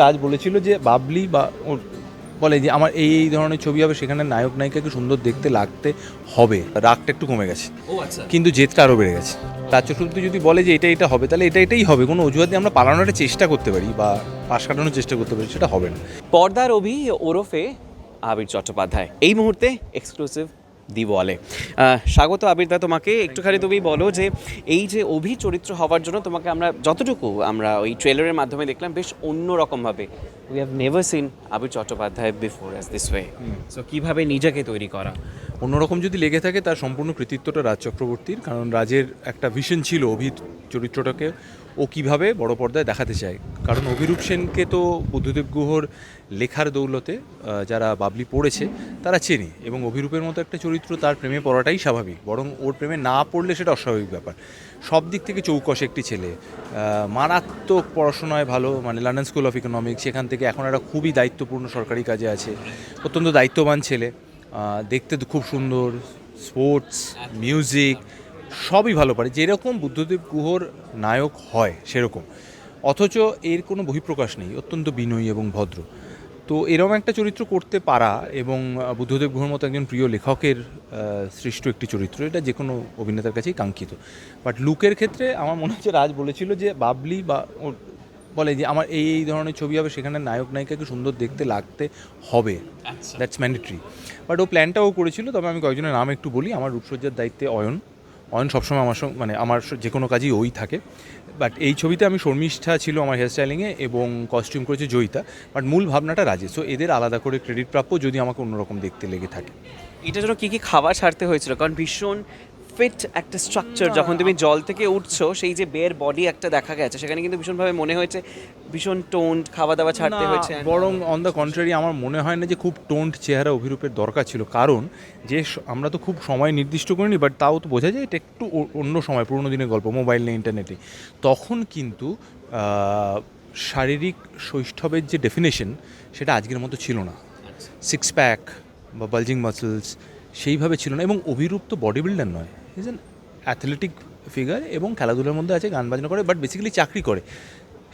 রাজ বলেছিল যে বাবলি বা ওর বলে যে আমার এই এই ধরনের ছবি হবে সেখানে নায়ক নায়িকাকে সুন্দর দেখতে লাগতে হবে। রাগটা একটু কমে গেছে। আচ্ছা। কিন্তু জেদটা আরও বেড়ে গেছে। তার চতুর্থ যদি বলে যে এটা এটা হবে তাহলে এটা এটাই হবে। কোনো অজুহাত দিয়ে আমরা পালানোর চেষ্টা করতে পারি বা পাশ কাটানোর চেষ্টা করতে পারি সেটা হবে না। পর্দার অভি ওরফে আবির চট্টোপাধ্যায়। এই মুহূর্তে এক্সক্লুসিভ দি বলে স্বাগত আবির দা তোমাকে। একটুখানি তুমি বলো যে এই যে অভি চরিত্র হওয়ার জন্য তোমাকে আমরা যতটুকু আমরা ওই ট্রেলারের মাধ্যমে দেখলাম বেশ অন্যরকমভাবে we have never seen Abir Chattopadhyay before as this way so কীভাবে নিজেকে তৈরি করা? অন্যরকম যদি লেগে থাকে তার সম্পূর্ণ কৃতিত্বটা রাজ চক্রবর্তীর কারণ রাজের একটা ভিশন ছিল অভি চরিত্রটাকে ও কীভাবে বড় পর্দায় দেখাতে চায়? কারণ অভিরূপ সেনকে তো বুদ্ধদেব গুহর লেখার দৌলতে যারা বাবলি পড়েছে, তারা চেনে এবং অভিরূপের মতো একটা চরিত্র তার প্রেমে পড়াটাই স্বাভাবিক। বরং ওর প্রেমে না পড়লে সেটা অস্বাভাবিক ব্যাপার। সব দিক থেকে চৌকস একটি ছেলে। মারাত্মক পড়াশোনায় ভালো মানে লন্ডন স্কুল অফ ইকোনমিক্স, সেখান থেকে এখন একটা খুবই দায়িত্বপূর্ণ সরকারি কাজে আছে। অত্যন্ত দায়িত্ববান ছেলে। দেখতে খুব সুন্দর। স্পোর্টস, মিউজিক সবই ভালো পারে। যেরকম বুদ্ধদেব গুহর নায়ক হয় সেরকম। অথচ এর কোনো বহিঃপ্রকাশ নেই অত্যন্ত বিনয়ী এবং ভদ্র। তো এরকম একটা চরিত্র করতে পারা এবং বুদ্ধদেব গুহর মতো একজন প্রিয় লেখকের সৃষ্ট একটি চরিত্র এটা যে কোনো অভিনেতার কাছেই কাঙ্ক্ষিত। বাট লুকের ক্ষেত্রে আমার মনে হচ্ছে রাজ বলেছিল যে বাবলি বা বলে যে আমার এই এই ধরনের ছবি হবে সেখানে নায়ক নায়িকাকে সুন্দর দেখতে লাগতে হবে। দ্যাটস ম্যান্ডেটরি বাট ও প্ল্যানটাও করেছিল তবে আমি কয়েকজনের নাম একটু বলি। আমার রূপসজ্জার দায়িত্বে অয়ন। অয়ন সবসময় আমার সঙ্গে মানে আমার যে কোনো কাজই ওই থাকে। বাট এই ছবিতে আমি শর্মিষ্ঠা ছিল আমার হেয়ার স্টাইলিংয়ে এবং কস্টিউম করেছে জয়িতা। বাট মূল ভাবনাটা রাজে সো এদের আলাদা করে ক্রেডিট প্রাপ্য যদি আমাকে অন্যরকম দেখতে লেগে থাকে। এটার জন্য কী কী খাবার ছাড়তে হয়েছিল? কারণ ভীষণ ফিট একটা স্ট্রাকচার যখন তুমি জল থেকে উঠছো সেই যে বের বডি একটা দেখা গেছে সেখানে কিন্তু ভীষণভাবে মনে হয়েছে ভীষণ টোন খাওয়া দাওয়া ছাড়তে হয়েছে। বরং অন দ্য কন্ট্রারি আমার মনে হয় না যে খুব টোন্ড চেহারা অভিরূপের দরকার ছিল। কারণ যে আমরা তো খুব সময় নির্দিষ্ট করিনি বাট তাও তো বোঝা যায় এটা একটু অন্য সময় পুরোনো দিনের গল্প মোবাইল নেই ইন্টারনেটে তখন কিন্তু শারীরিক শৈষ্ঠবের যে ডেফিনেশন সেটা আজকের মতো ছিল না। সিক্স প্যাক বা বালজিং মাসেলস সেইভাবে ছিল না এবং অভিরূপ তো বডি বিল্ডার নয়। ইজ অ্যান অ্যাথলেটিক ফিগার এবং খেলাধুলার মধ্যে আছে গান বাজনা করে বাট বেসিক্যালি চাকরি করে।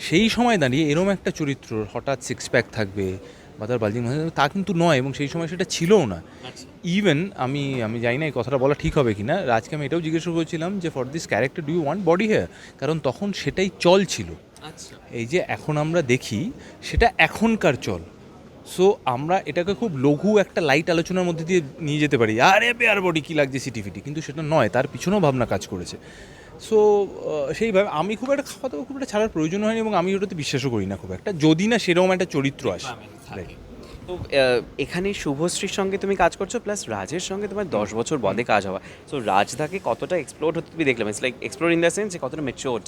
সেই সময় দাঁড়িয়ে এরম একটা চরিত্র হঠাৎ সিক্স প্যাক থাকবে বা তার বালজিং তা কিন্তু নয় এবং সেই সময় সেটা ছিলও না। ইভেন আমি আমি জানি না এই কথাটা বলা ঠিক হবে কি না রাজকে আমি এটাও জিজ্ঞেস করেছিলাম যে for this character do you want body hair কারণ তখন সেটাই চল ছিল। আচ্ছা। এই যে এখন আমরা দেখি সেটা এখনকার চল। সো আমরা এটাকে খুব লঘু একটা লাইট আলোচনার মধ্যে দিয়ে নিয়ে যেতে পারি। আরে বেয়ার বডি কী লাগছে সিটিফিটি কিন্তু সেটা নয় তার পিছনেও ভাবনা কাজ করেছে। সো সেইভাবে আমি খুব একটা খাওয়া দাওয়া খুব একটা ছাড়ার প্রয়োজন হয়নি এবং আমি ওটাতে বিশ্বাসও করি না খুব একটা। যদি না সেরকম একটা চরিত্র আসে। Right. তো এখানে শুভশ্রীর সঙ্গে তুমি কাজ করছ প্লাস রাজের সঙ্গে তোমার দশ বছর বাদে কাজ হওয়া। সো রাজদাকে কতটা এক্সপ্লোর হতে তুমি দেখলাম। It's like explore in the sense যে কতটা matured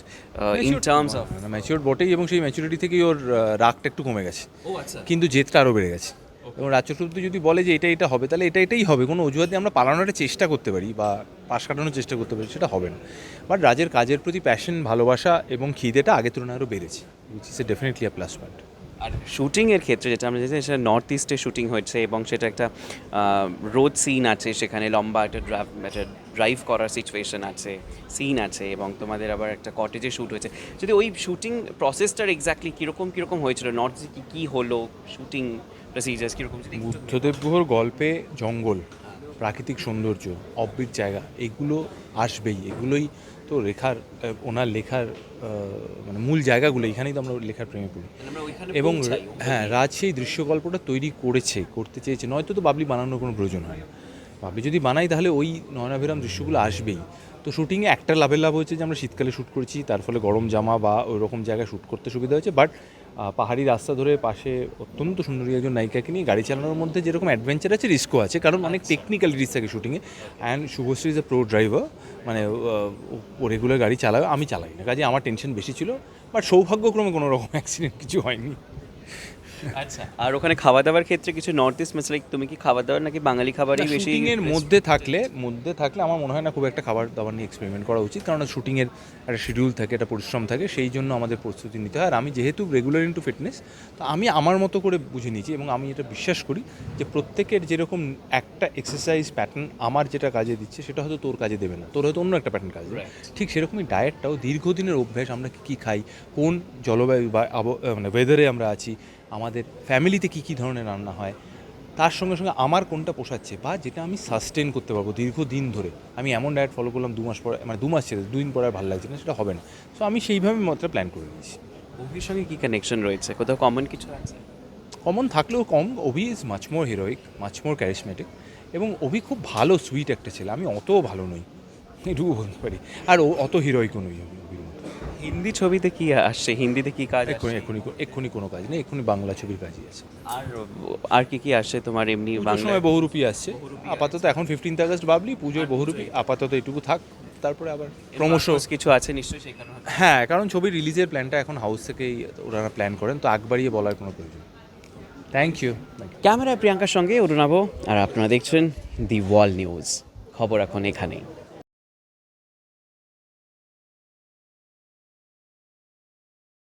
in terms of mature বটেই এবং সেই ম্যাচুরিটি থেকেই ওর রাগটা একটু কমে গেছে। ও আচ্ছা। কিন্তু জেদটা আরও বেড়ে গেছে। এবং রাজ চক্রবর্তী যদি বলে যে এটা এটা হবে তাহলে এটা এটাই হবে। কোনো অজুহাত আমরা পালানোর চেষ্টা করতে পারি বা পাশ কাটানোর চেষ্টা করতে পারি সেটা হবে না। বাট রাজের কাজের প্রতি প্যাশন ভালোবাসা এবং খিদেটা আগের তুলনায় আরও বেড়েছে which is a definitely a plus point আর শুটিংয়ের ক্ষেত্রে যেটা আমরা জানি সেটা নর্থ ইস্টে শুটিং হয়েছে এবং সেটা একটা রোড সিন আছে, সেখানে লম্বা একটা ড্রাইভ একটা ড্রাইভ করার সিচুয়েশন আছে সিন আছে এবং তোমাদের আবার একটা কটেজে শ্যুট হয়েছে। যদি ওই শুটিং প্রসেসটার এক্স্যাক্টলি কীরকম কীরকম হয়েছিল? নর্থ ইস্টে কী কী হলো? শুটিং প্রসিজার্স কীরকম? বুদ্ধদেব গুহর গল্পে জঙ্গল, প্রাকৃতিক সৌন্দর্য অব্বির জায়গা, এগুলো আসবেই। এগুলোই তো রেখার ওনার লেখার মানে মূল জায়গাগুলো এখানেই তো আমরা লেখার প্রেমে পড়ি। এবং হ্যাঁ রাজ সেই দৃশ্যকল্পটা তৈরি করেছে করতে চেয়েছে। নয়তো তো বাবলি বানানোর কোনো প্রয়োজন হয় না। বাবলি যদি বানাই তাহলে ওই নয়নাভিরাম দৃশ্যগুলো আসবেই। তো শুটিংয়ে একটা লাভের লাভ হয়েছে যে আমরা শীতকালে শ্যুট করেছি তার ফলে গরম জামা বা ওই রকম জায়গায় শ্যুট করতে সুবিধা হয়েছে। বাট পাহাড়ি রাস্তা ধরে পাশে অত্যন্ত সুন্দরী একজন নায়িকাকে নিয়ে গাড়ি চালানোর মধ্যে যেরকম অ্যাডভেঞ্চার আছে রিস্কও আছে কারণ অনেক টেকনিক্যাল রিস্ক থাকে শুটিংয়ে and Subhashree is a pro driver মানে ও- রেগুলার গাড়ি চালাবে আমি চালাই না। কাজে আমার টেনশন বেশি ছিল বাট সৌভাগ্যক্রমে কোনো রকম অ্যাক্সিডেন্ট কিছু হয়নি। আচ্ছা। আর ওখানে খাওয়া দাওয়ার ক্ষেত্রে কিছু নর্থ ইস্ট লাইক তুমি কি খাবার দাবার নাকি বাঙালি খাবারই বেশি এর মধ্যে থাকলে মধ্যে থাকলে আমার মনে হয় না খুব একটা খাবার দাবার নিয়ে এক্সপেরিমেন্ট করা উচিত কারণ শুটিং এর একটা শিডিউল থাকে একটা পরিশ্রম থাকে সেই জন্য আমাদের প্রস্তুতি নিতে হয়। আর আমি যেহেতু রেগুলার ইন্টু ফিটনেস তো আমি আমার মতো করে বুঝে নিয়েছি এবং আমি এটা বিশ্বাস করি যে প্রত্যেকের যেরকম একটা এক্সারসাইজ প্যাটার্ন আমার যেটা কাজে দিচ্ছে সেটা হয়তো তোর কাজে দেবে না। তোর হয়তো অন্য একটা প্যাটার্ন কাজে দেবে। ঠিক সেরকমই ডায়েটটাও দীর্ঘদিনের অভ্যাস আমরা কী কী খাই কোন জলবায়ু বা মানে ওয়েদারে আমরা আছি আমাদের ফ্যামিলিতে কী কী ধরনের রান্না হয় তার সঙ্গে সঙ্গে আমার কোনটা পোষাচ্ছে বা যেটা আমি সাস্টেন করতে পারব দীর্ঘদিন ধরে। আমি এমন ডায়েট ফলো করলাম দু মাস পরে মানে দু মাস ছেড়ে দুদিন পরে আর ভালো লাগছে না সেটা হবে না। সো আমি সেইভাবে মাত্র প্ল্যান করে নিয়েছি। অভির সঙ্গে কী কানেকশন রয়েছে? কোথাও কমন কিছু আছে? কমন থাকলেও কম Abhi is much more heroic much more charismatic এবং অভি খুব ভালো সুইট একটা ছেলে। আমি অত ভালো নই। এটুকু বলতে পারি। আর ও অত হিরোইকও নই মতো হিন্দি ছবিতে কি আসছে? হিন্দিতে কি কাজ এক্ষুনি? এক্ষুনি এক্ষুনি কোনো কাজ নেই এক্ষুনি বাংলা ছবির কাজই আছে। আর আর কি কি আসছে তোমার এমনি বাংলা বহুরূপী আসছে। আপাতত এখন ফিফটিন্থ আগস্ট বাবলি পুজোয়? বহুরূপী আপাতত এটুকু থাক তারপরে আবার ক্রমশ কিছু আছে নিশ্চয়ই সেখানে হ্যাঁ কারণ ছবির রিলিজের প্ল্যানটা এখন হাউস থেকেই ওনারা প্ল্যান করেন তো আগ বাড়িয়ে বলার কোনো প্রয়োজন থ্যাংক ইউ ক্যামেরায় প্রিয়াঙ্কার সঙ্গে অরুণাভ আর আপনারা দেখছেন দি ওয়াল নিউজ খবর এখন এখানেই।